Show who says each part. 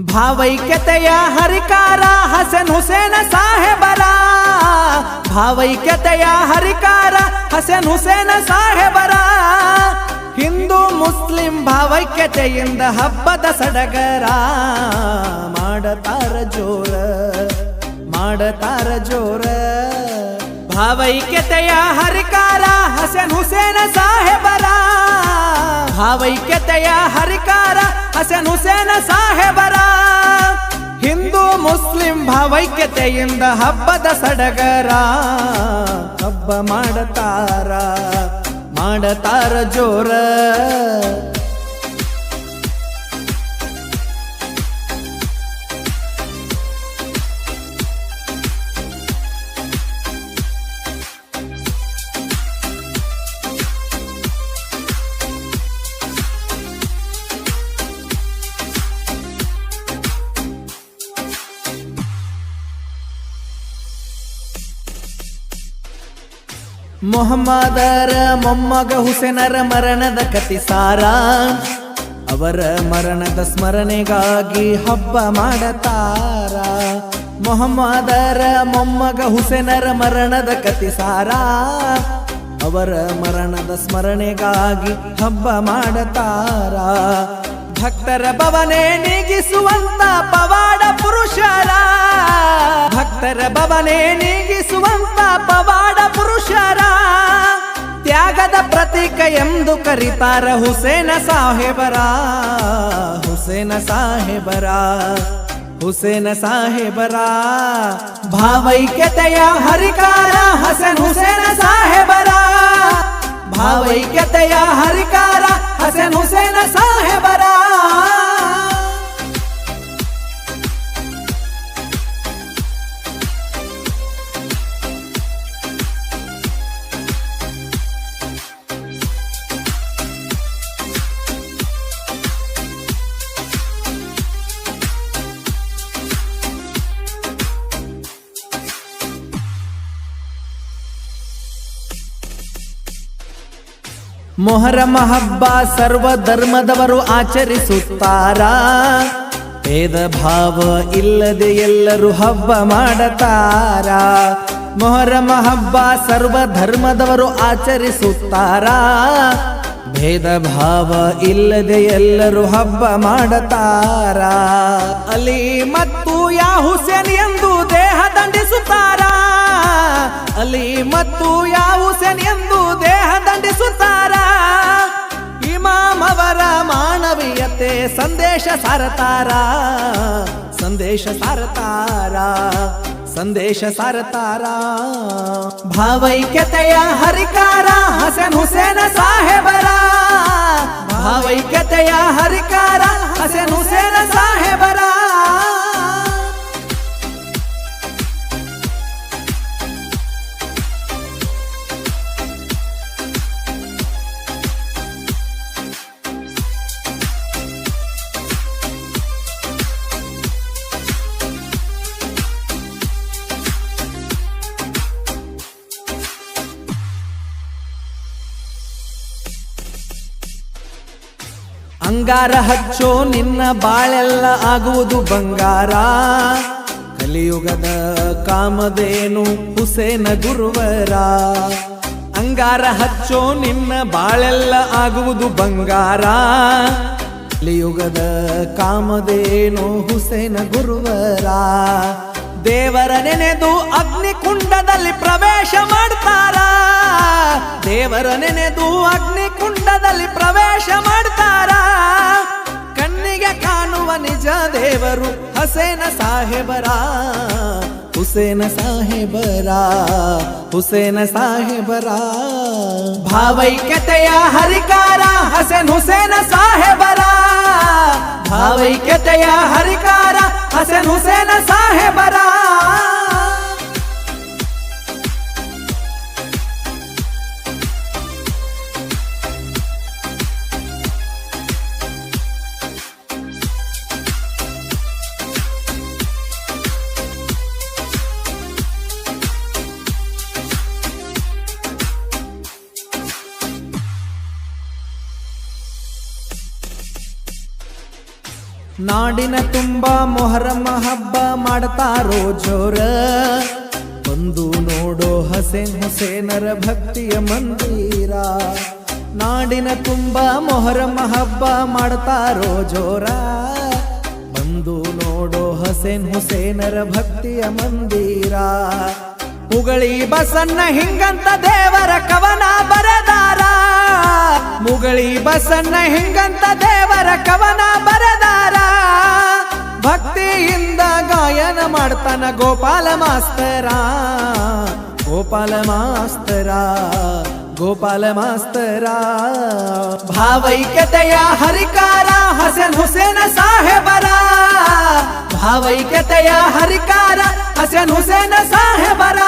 Speaker 1: ಭಾವೈಕ್ಯತೆಯ ಹರಿಕಾರ ಹಸನ್ ಹುಸೇನ ಸಾಹೇಬರ. ಭಾವೈಕ್ಯತೆಯ ಹರಿಕಾರ ಹಸನ್ ಹುಸೇನ ಸಾಹೇಬರ. ಹಿಂದೂ ಮುಸ್ಲಿಂ ಭಾವೈಕ್ಯತೆಯಿಂದ ಹಬ್ಬದ ಸಡಗರ. ಮಾಡತಾರ ಜೋರ ಮಾಡತಾರ ಜೋರ. ಭಾವೈಕ್ಯತೆಯ ಹರಿಕಾರ ಹಸನ್ ಹುಸೇನ ಸಾಹೇಬರ. ಭಾವೈಕ್ಯತೆಯ ಹರಿಕಾರ ಹಸನ್ ಹುಸೇನ ಸಾಹೇಬರ. ಹಿಂದೂ ಮುಸ್ಲಿಂ ಭಾವೈಕ್ಯತೆಯಿಂದ ಹಬ್ಬದ ಸಡಗರ. ಹಬ್ಬ ಮಾಡತಾರ ಮಾಡತಾರ ಜೋರ. ಮೊಹಮ್ಮದರ ಮೊಮ್ಮಗ ಹುಸೇನರ ಮರಣದ ಕತಿಸಾರ ಅವರ ಮರಣದ ಸ್ಮರಣೆಗಾಗಿ ಹಬ್ಬ ಮಾಡತಾರ. ಮೊಹಮ್ಮದರ ಮೊಮ್ಮಗ ಹುಸೇನರ ಮರಣದ ಕತಿಸಾರ ಅವರ ಮರಣದ ಸ್ಮರಣೆಗಾಗಿ ಹಬ್ಬ ಮಾಡತಾರ. ಭಕ್ತರ ಭವನೆ ನೀಗಿಸುವಂತ ಪವಾಡ ಪುರುಷರ. ಭಕ್ತರ ಭವನೆ ನೀಗಿಸುವಂತ ಪವಾಡ ಪುರುಷರ ತ್ಯಾಗದ ಪ್ರತೀಕ ಎಂದು ಕರೀತಾರ ಹುಸೇನ ಸಾಹೇಬರ. ಹುಸೇನ ಸಾಹೇಬರ ಹುಸೇನ ಸಾಹೇಬರ. ಭಾವೈಕ್ಯತೆಯ ಹರಿಕಾರ ಹಸನ್ ಹುಸೇನ ಸಾಹೇಬರ. ಭಾವೈಕ್ಯತೆಯ ಹರಿಕಾರ ಹಸನ್ ಹುಸೇನ ಮೊಹರಮ ಹಬ್ಬ ಸರ್ವ ಧರ್ಮದವರು ಆಚರಿಸುತ್ತಾರ. ಭೇದ ಭಾವ ಇಲ್ಲದೆ ಎಲ್ಲರೂ ಹಬ್ಬ ಮಾಡತಾರ. ಮೊಹರಮ ಹಬ್ಬ ಸರ್ವ ಧರ್ಮದವರು ಆಚರಿಸುತ್ತಾರ. ಭೇದ ಭಾವ ಇಲ್ಲದೆ ಎಲ್ಲರೂ ಹಬ್ಬ ಮಾಡತಾರ. ಅಲಿ ಮತ್ತು ಯಾ ಹುಸೇನ್ ಎಂದು ದೇಹ ದಂಡಿಸುತ್ತಾರ. ಅಲಿ ಮತ್ತು ಯಾ ಹುಸೇನ್ ಎಂದು ಸಂದೇಶ ಸಾರತಾರ. ಸಂದೇಶ ಸಾರತಾರ. ಸಂದೇಶ ಸಾರತಾರ. ಭಾವೈಕ್ಯತೆಯ ಹರಿಕಾರ ಹಸನ್ ಹುಸೇನ ಅಂಗಾರ ಹಚ್ಚೋ ನಿನ್ನ ಬಾಳೆಲ್ಲ ಆಗುವುದು ಬಂಗಾರ. ಕಲಿಯುಗದ ಕಾಮದೇನು ಹುಸೇನ ಗುರುವರ. ಅಂಗಾರ ಹಚ್ಚೋ ನಿನ್ನ ಬಾಳೆಲ್ಲ ಆಗುವುದು ಬಂಗಾರ. ಕಲಿಯುಗದ ಕಾಮದೇನು ಹುಸೇನ ಗುರುವರ. ದೇವರ ನೆನೆದು ಅಗ್ನಿಕುಂಡದಲ್ಲಿ ಪ್ರವೇಶ ಪ್ರವೇಶ ಮಾಡ್ತಾರ ದೇವರ ನೆನೆದು ಅಗ್ನಿ ಕುಂಡದಲ್ಲಿ ಪ್ರವೇಶ ಮಾಡ್ತಾರ. ಕಣ್ಣಿಗೆ ಕಾಣುವ ನಿಜ ದೇವರು ಹಸೇನ ಸಾಹೇಬರ. ಹುಸೇನ ಸಾಹೇಬರ ಹುಸೇನ ಸಾಹೇಬರ. ಭಾವೈಕ್ಯತೆಯ ಹರಿಕಾರ ಹಸೇನ್ ಹುಸೇನ ಸಾಹೇಬರ. ಭಾವೈಕ್ಯತೆಯ ಹರಿಕಾರ ಹಸೇನ್ ಹುಸೇನ ಸಾಹೇಬರ. ನಾಡಿನ ತುಂಬ ಮೊಹರಂ ಹಬ್ಬ ಮಾಡ್ತಾರೋ ಜೋರ. ಬಂದು ನೋಡೋ ಹಸೇನ್ ಹುಸೇನರ ಭಕ್ತಿಯ ಮಂದಿರ. ನಾಡಿನ ತುಂಬ ಮೊಹರಂ ಹಬ್ಬ ಮಾಡ್ತಾರೋ ಜೋರ. ಬಂದು ನೋಡೋ ಹಸೇನ್ ಹುಸೇನರ ಭಕ್ತಿಯ ಮಂದಿರ. ಹುಗಳಿ ಬಸನ್ನ ಹಿಂಗಂತ ದೇವರ ಕವನ ಬರದಾರ. ಮುಗಳಿ ಬಸನ್ನ ಹಿಂಗಂತ ದೇವರ ಕವನ ಬರದಾರ. ಭಕ್ತಿಯಿಂದ ಗಾಯನ ಮಾಡ್ತಾನ ಗೋಪಾಲ ಮಾಸ್ತರ. ಗೋಪಾಲ ಮಾಸ್ತರ ಗೋಪಾಲ ಮಾಸ್ತರ. ಭಾವೈಕ್ಯತೆಯ ಹರಿಕಾರ ಹಸನ್ ಹುಸೇನ ಸಾಹೇಬರ. ಭಾವೈಕ್ಯತೆಯ ಹರಿಕಾರ ಹಸನ್ ಹುಸೇನ ಸಾಹೇಬರ.